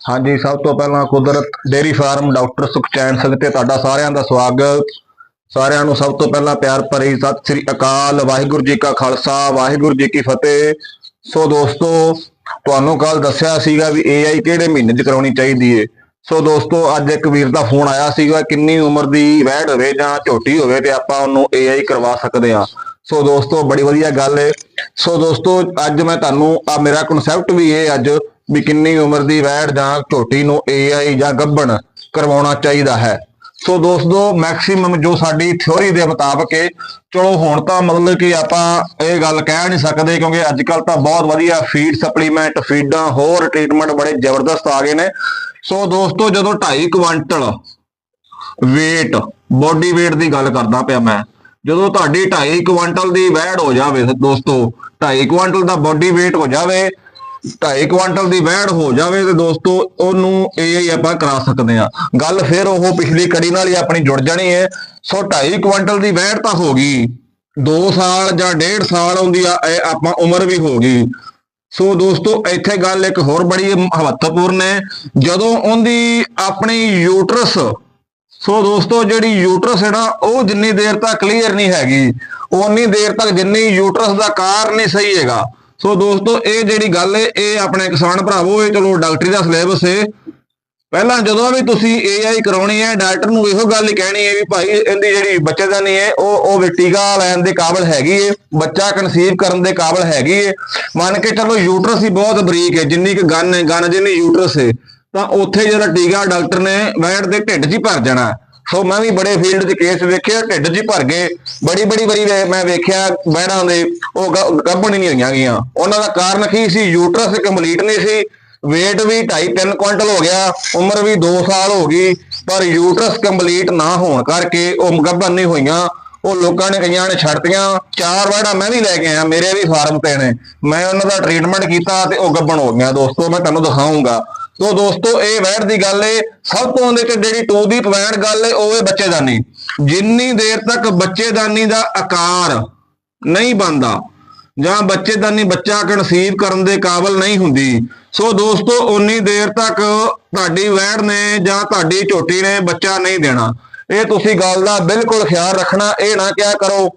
ਹਾਂਜੀ, ਸਭ ਤੋਂ ਪਹਿਲਾਂ Kudrat dairy farm doctor Sukhchain Singh ਤੇ ਤੁਹਾਡਾ ਸਾਰਿਆਂ ਦਾ ਸਵਾਗਤ। ਸਾਰਿਆਂ ਨੂੰ ਸਭ ਤੋਂ ਪਹਿਲਾਂ ਪਿਆਰ ਭਰੀ ਸਤਿ ਸ੍ਰੀ ਅਕਾਲ, ਵਾਹਿਗੁਰੂ ਜੀ ਕਾ ਖਾਲਸਾ, ਵਾਹਿਗੁਰੂ ਜੀ ਕੀ ਫਤਿਹ। ਸੋ ਦੋਸਤੋ, ਤੁਹਾਨੂੰ ਕੱਲ ਦੱਸਿਆ ਸੀਗਾ ਵੀ AI ਕਿਹੜੇ ਮਹੀਨੇ 'ਚ ਕਰਾਉਣੀ ਚਾਹੀਦੀ ਏ। ਸੋ ਦੋਸਤੋ, ਅੱਜ ਇੱਕ ਵੀਰ ਦਾ ਫੋਨ ਆਇਆ ਸੀਗਾ, ਕਿੰਨੀ ਉਮਰ ਦੀ ਵੈੜ ਹੋਵੇ ਜਾਂ ਝੋਟੀ ਹੋਵੇ ਤੇ ਆਪਾਂ ਉਹਨੂੰ AI ਕਰਵਾ ਸਕਦੇ ਆ ਸੋ ਦੋਸਤੋ, ਬੜੀ ਵਧੀਆ ਗੱਲ ਏ। ਸੋ ਦੋਸਤੋ, ਅੱਜ ਮੈਂ ਤੁਹਾਨੂੰ ਆ ਮੇਰਾ ਕਨਸੈਪਟ ਵੀ ਇਹ ਅੱਜ ਵੀ ਕਿੰਨੀ ਉਮਰ ਦੀ ਵੈੜ ਜਾਂ ਝੋਟੀ ਨੂੰ AI ਜਾਂ ਗੱਭਣ ਕਰਵਾਉਣਾ ਚਾਹੀਦਾ ਹੈ। ਸੋ ਦੋਸਤੋ ਮੈਕਸਿਮਮ ਜੋ ਸਾਡੀ ਥਿਉਰੀ ਦੇ ਮੁਤਾਬਕ ਹੈ ਚਲੋ ਹੁਣ ਤਾਂ ਮਤਲਬ ਕਿ ਆਪਾਂ ਇਹ ਗੱਲ ਕਹਿ ਨਹੀਂ ਸਕਦੇ ਕਿਉਂਕਿ ਅੱਜ ਕੱਲ ਤਾਂ ਬਹੁਤ ਵਧੀਆ ਫੀਡ ਸਪਲੀਮੈਂਟ ਫੀਡਾਂ ਹੋਰ ਟ੍ਰੀਟਮੈਂਟ ਬੜੇ ਜ਼ਬਰਦਸਤ ਆ ਗਏ ਨੇ। ਸੋ ਦੋਸਤੋ, ਜਦੋਂ 2.5 ਕੁਆਂਟਲ weight ਬੋਡੀ weight ਦੀ ਗੱਲ ਕਰਦਾ ਪਿਆ ਮੈਂ, ਜਦੋਂ ਤੁਹਾਡੀ 2.5 ਕੁਆਂਟਲ ਦੀ ਵੈੜ ਹੋ ਜਾਵੇ ਦੋਸਤੋ 2.5 ਕੁਆਂਟਲ ਦਾ ਬੋਡੀ weight ਹੋ ਜਾਵੇ 2.5 ਕੁਆਂਟਲ ਦੀ ਵੈੜ ਹੋ ਜਾਵੇ ਤੇ ਦੋਸਤੋ, ਉਹਨੂੰ ਇਹ ਆਪਾਂ ਕਰਾ ਸਕਦੇ ਆ ਗੱਲ ਫਿਰ ਉਹ ਪਿਛਲੀ ਕੜੀ ਨਾਲ ਹੀ ਆਪਣੀ ਜੁੜ ਜਾਣੀ ਹੈ। ਸੋ 2.5 ਕੁਆਂਟਲ ਦੀ ਵੈੜ ਤਾਂ ਹੋ ਗਈ। 2 ਸਾਲ ਜਾਂ 1.5 ਸਾਲ ਹੁੰਦੀ ਆ ਆਪਾਂ ਉਮਰ ਵੀ ਹੋ ਗਈ। ਸੋ ਦੋਸਤੋ, ਇੱਥੇ ਗੱਲ ਇੱਕ ਹੋਰ ਬੜੀ ਮਹੱਤਵਪੂਰਨ ਹੈ। ਜਦੋਂ ਉਹਦੀ ਆਪਣੀ ਯੂਟਰਸ ਸੋ ਦੋਸਤੋ, ਜਿਹੜੀ ਯੂਟਰਸ ਹੈ ਨਾ, ਉਹ ਜਿੰਨੀ ਦੇਰ ਤੱਕ ਕਲੀਅਰ ਨਹੀਂ ਹੈਗੀ ਉਨੀ ਦੇਰ ਤੱਕ ਜਿੰਨੀ ਯੂਟਰਸ ਦਾ ਕਾਰ ਨਹੀਂ ਸਹੀ ਹੈਗਾ। ਸੋ ਦੋਸਤੋ, ਇਹ ਜਿਹੜੀ ਗੱਲ ਹੈ ਇਹ ਆਪਣੇ ਕਿਸਾਨ ਭਰਾਵੋ, ਇਹ ਚਲੋ ਡਾਕਟਰੀ ਦਾ ਸਿਲੇਬਸ ਹੈ ਪਹਿਲਾਂ ਜਦੋਂ ਵੀ ਤੁਸੀਂ AI ਕਰਾਉਣੀ ਹੈ ਡਾਕਟਰ ਨੂੰ ਇਹੋ ਗੱਲ ਹੀ ਕਹਿਣੀ ਹੈ ਵੀ ਭਾਈ, ਇਹਦੀ ਜਿਹੜੀ ਬੱਚੇਦਾਨੀ ਹੈ ਉਹ ਉਹ ਵੀ ਟੀਕਾ ਲੈਣ ਦੇ ਕਾਬਿਲ ਹੈਗੀ ਹੈ ਬੱਚਾ ਕਨਸੀਵ ਕਰਨ ਦੇ ਕਾਬਿਲ ਹੈਗੀ ਹੈ ਮੰਨ ਕੇ ਚਲੋ ਯੂਟਰਸ ਹੀ ਬਹੁਤ ਬਰੀਕ ਹੈ ਜਿੰਨੀ ਕਿ ਗਨ ਹੈ ਗਨ ਜਿੰਨੀ ਯੂਟਰਸ ਹੈ ਤਾਂ ਉੱਥੇ ਜਿਹੜਾ ਟੀਕਾ ਡਾਕਟਰ ਨੇ ਵੈਟ ਦੇ ਢਿੱਡ 'ਚ ਹੀ ਭਰ ਜਾਣਾ। ਸੋ ਮੈਂ ਵੀ ਬੜੇ ਫੀਲਡ 'ਚ ਕੇਸ ਵੇਖਿਆ, ਢਿੱਡ 'ਚ ਭਰ ਗਏ। ਬੜੀ ਬੜੀ ਵਾਰੀ ਮੈਂ ਵੇਖਿਆ ਵੈੜਾਂ ਦੇ ਉਹ ਗੱਭਣ ਨਹੀਂ ਹੋਈਆਂ ਗਈਆਂ। ਉਹਨਾਂ ਦਾ ਕਾਰਨ ਕੀ ਸੀ? ਯੂਟਰਸ ਕੰਪਲੀਟ ਨਹੀਂ ਸੀ। weight ਵੀ 2.5 3 ਕੁਇੰਟਲ ਹੋ ਗਿਆ। ਉਮਰ ਵੀ 2 ਸਾਲ ਹੋ ਗਈ। ਪਰ ਯੂਟਰਸ ਕੰਪਲੀਟ ਨਾ ਹੋਣ ਕਰਕੇ ਉਹ ਗੱਭਣ ਨਹੀਂ ਹੋਈਆਂ। ਉਹ ਲੋਕਾਂ ਨੇ ਕਈਆਂ ਨੇ ਛੱਡਤੀਆਂ। ਚਾਰ ਵੜਾ ਮੈਂ ਵੀ ਲੈ ਕੇ ਆਇਆ। ਮੇਰੇ ਵੀ ਫਾਰਮ ਤੇ ਨੇ। ਮੈਂ ਉਹਨਾਂ ਦਾ ਟ੍ਰੀਟਮੈਂਟ ਕੀਤਾ ਤੇ ਉਹ ਗੱਭਣ ਹੋ ਗਿਆ ਦੋਸਤੋ, ਮੈਂ ਤੁਹਾਨੂੰ ਦਿਖਾਉਂਗਾ ਸੋ ਦੋਸਤੋ, ਇਹ ਵੈੜ ਦੀ ਗੱਲ ਏ। ਸਭ ਤੋਂ ਉਹਦੇ ਚ ਜਿਹੜੀ ਟੂ ਦੀ ਪੁਆਇੰਟ ਗੱਲ ਏ, ਉਹ ਏ ਬੱਚੇਦਾਨੀ। ਜਿੰਨੀ ਦੇਰ ਤੱਕ ਬੱਚੇਦਾਨੀ ਦਾ ਆਕਾਰ ਨਹੀਂ ਬਣਦਾ, ਜਾਂ ਬੱਚੇਦਾਨੀ ਬੱਚਾ ਕਨਸੀਵ ਕਰਨ ਦੇ ਕਾਬਲ ਨਹੀਂ ਹੁੰਦੀ, ਸੋ ਦੋਸਤੋ ਉਨੀ ਦੇਰ ਤੱਕ ਤੁਹਾਡੀ ਵੈੜ ਨੇ ਜਾਂ ਤੁਹਾਡੀ ਝੋਟੀ ਨੇ ਬੱਚਾ ਨਹੀਂ ਦੇਣਾ। ਇਹ ਤੁਸੀਂ ਗੱਲ ਦਾ ਬਿਲਕੁਲ ਖਿਆਲ ਰੱਖਣਾ, ਇਹ ਨਾ ਕਿਹਾ ਕਰੋ।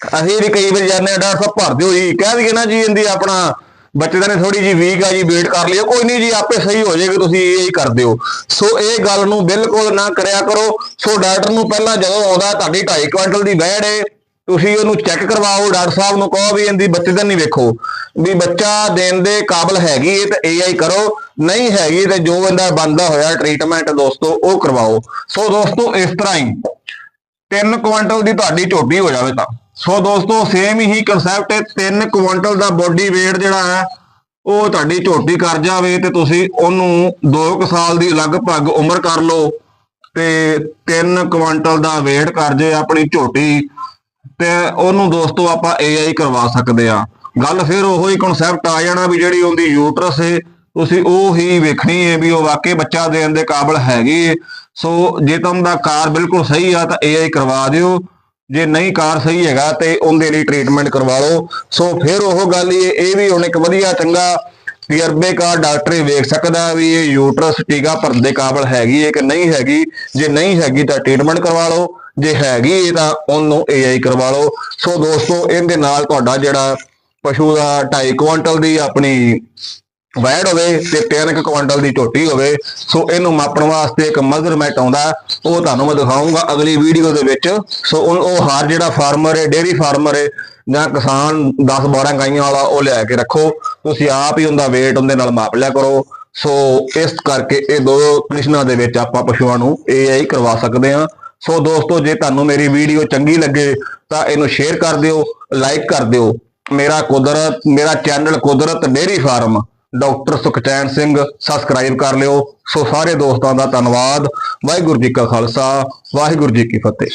ਅਸੀਂ ਵੀ ਕਈ ਵਾਰ ਜਾਂਦੇ ਆ ਡਾਕਟਰ ਸਾਹਿਬ ਭਰ ਦਿਓ ਜੀ ਕਹਿ ਦਈਏ ਨਾ ਜੀ, ਇਹਦੀ ਆਪਣਾ ਬੱਚੇ ਦਾ ਨੇ ਥੋੜੀ ਜੀ ਵੀਕ ਆ ਜੀ ਵੇਟ ਕਰ ਲਿਓ ਕੋਈ ਨਹੀਂ ਜੀ, ਆਪੇ ਸਹੀ ਹੋ ਜਾਏਗਾ, ਤੁਸੀਂ ਇਹ ਹੀ ਕਰ ਦਿਓ ਸੋ ਇਹ ਗੱਲ ਨੂੰ ਬਿਲਕੁਲ ਨਾ ਕਰਿਆ ਕਰੋ। ਸੋ ਡਾਕਟਰ ਨੂੰ ਪਹਿਲਾਂ ਜਦੋਂ ਆਉਂਦਾ, ਤੁਹਾਡੀ 2.5 ਕੁਇੰਟਲ ਦੀ ਵੈੜ ਏ, ਤੁਸੀਂ ਉਹਨੂੰ ਚੈੱਕ ਕਰਵਾਓ, ਡਾਕਟਰ ਸਾਹਿਬ ਨੂੰ ਕਹੋ ਵੀ ਇਹਦੀ ਬੱਚੇ ਦਾ ਨਹੀਂ ਵੇਖੋ। ਵੀ ਬੱਚਾ ਦੇਣ ਦੇ ਕਾਬਲ ਹੈਗੀ ਏ, ਤੇ AI ਕਰੋ, ਨਹੀਂ ਹੈਗੀ ਤੇ ਜੋ ਇਹਦਾ ਬੰਦਾ ਹੋਇਆ ਟ੍ਰੀਟਮੈਂਟ ਦੋਸਤੋ, ਉਹ ਕਰਵਾਓ। ਸੋ ਦੋਸਤੋ, ਇਸ ਤਰ੍ਹਾਂ ਹੀ 3 ਕੁਇੰਟਲ ਦੀ ਤੁਹਾਡੀ ਝੋਟੀ ਹੋ ਜਾਵੇ ਤਾਂ। ਸੋ ਦੋਸਤੋ ਸੇਮ ਹੀ ਕਨਸੈਪਟ ਹੈ 3 ਕੁਇੰਟਲ ਦਾ ਬੋਡੀ weight ਜਿਹੜਾ ਹੈ, ਉਹ ਤੁਹਾਡੀ ਝੋਟੀ ਕਰ ਜਾਵੇ ਤੇ ਤੁਸੀਂ ਉਹਨੂੰ 2 ਸਾਲ ਦੀ ਲਗਭਗ ਉਮਰ ਕਰ ਲਓ ਤੇ 3 ਕੁਇੰਟਲ ਦਾ weight ਕਰ ਜੇ ਆਪਣੀ ਝੋਟੀ ਤੇ ਉਹਨੂੰ ਦੋਸਤੋ ਆਪਾਂ AI ਕਰਵਾ ਸਕਦੇ ਆ ਗੱਲ ਫਿਰ ਉਹੋ ਹੀ ਕਨਸੈਪਟ ਆ ਜਾਣਾ ਵੀ ਜਿਹੜੀ ਉਹਦੀ ਯੂਟਰਸ ਹੈ ਤੁਸੀਂ ਉਹ ਹੀ ਵੇਖਣੀ ਹੈ ਵੀ ਉਹ ਵਾਕਈ ਬੱਚਾ ਦੇਣ ਦੇ ਕਾਬਿਲ ਹੈਗੀ ਹੈ ਸੋ ਜੇ ਤੁਹਾਨੂੰ ਦਾ ਕਾਰ ਬਿਲਕੁਲ ਸਹੀ ਆ, ਤਾਂ AI ਕਰਵਾ ਦਿਓ। ਜੇ ਨਹੀਂ ਕਾਰ ਸਹੀ ਹੈਗਾ ਤੇ ਉਹਦੇ ਲਈ ਟ੍ਰੀਟਮੈਂਟ ਕਰਵਾ ਲਓ। ਸੋ ਫਿਰ ਉਹ ਗੱਲ ਇਹ ਵੀ ਹੁਣ ਇੱਕ ਵਧੀਆ ਚੰਗਾ ਤਜਰਬੇਕਾਰ ਡਾਕਟਰ ਹੀ ਵੇਖ ਸਕਦਾ ਵੀ ਇਹ ਯੂਟਰਸ ਟੀਕਾ ਭਰਨ ਦੇ ਕਾਬਲ ਹੈਗੀ ਹੈ ਕਿ ਨਹੀਂ ਹੈਗੀ। ਜੇ ਨਹੀਂ ਹੈਗੀ ਤਾਂ ਟ੍ਰੀਟਮੈਂਟ ਕਰਵਾ ਲਓ। ਜੇ ਹੈਗੀ ਤਾਂ ਉਹਨੂੰ AI ਕਰਵਾ ਲਓ। ਸੋ ਦੋਸਤੋ, ਇਹਦੇ ਨਾਲ ਤੁਹਾਡਾ ਜਿਹੜਾ ਪਸ਼ੂ ਦਾ 2.5 ਕੁਇੰਟਲ ਦੀ ਆਪਣੀ ਵੈੜ ਹੋਵੇ ਤੇ 3 ਕੁਇੰਟਲ ਦੀ ਝੋਟੀ ਹੋਵੇ, ਸੋ ਇਹਨੂੰ ਮਾਪਣ ਵਾਸਤੇ ਇੱਕ ਮਜ਼ਰਮੈਂਟ ਆਉਂਦਾ, ਉਹ ਤੁਹਾਨੂੰ ਮੈਂ ਦਿਖਾਉਂਗਾ ਅਗਲੀ ਵੀਡੀਓ ਦੇ ਵਿੱਚ। ਸੋ ਉਹ ਉਹ ਹਰ ਜਿਹੜਾ ਫਾਰਮਰ ਹੈ, ਡੇਅਰੀ ਫਾਰਮਰ ਹੈ, ਜਾਂ ਕਿਸਾਨ 10 12 ਗਾਈਆਂ ਵਾਲਾ, ਉਹ ਲਿਆ ਕੇ ਰੱਖੋ। ਤੁਸੀਂ ਆਪ ਹੀ ਉਹਦਾ weight ਉਹਦੇ ਨਾਲ ਮਾਪ ਲਿਆ ਕਰੋ। ਸੋ ਇਸ ਕਰਕੇ ਇਹ ਦੋ ਕੰਡੀਸ਼ਨਾਂ ਦੇ ਵਿੱਚ ਆਪਾਂ ਪਸ਼ੂਆਂ ਨੂੰ AI ਕਰਵਾ ਸਕਦੇ ਹਾਂ। ਸੋ ਦੋਸਤੋ, ਜੇ ਤੁਹਾਨੂੰ ਮੇਰੀ ਵੀਡੀਓ ਚੰਗੀ ਲੱਗੇ, ਤਾਂ ਇਹਨੂੰ ਸ਼ੇਅਰ ਕਰ ਦਿਓ ਲਾਈਕ ਕਰ ਦਿਓ। ਮੇਰਾ ਕੁਦਰਤ, ਮੇਰਾ channel Kudrat dairy farm doctor Sukhchain Singh, subscribe ਕਰ ਲਿਓ। ਸੋ ਸਾਰੇ ਦੋਸਤਾਂ ਦਾ ਧੰਨਵਾਦ। ਵਾਹਿਗੁਰੂ ਜੀ ਕਾ ਖਾਲਸਾ, ਵਾਹਿਗੁਰੂ ਜੀ ਕੀ ਫਤਿਹ।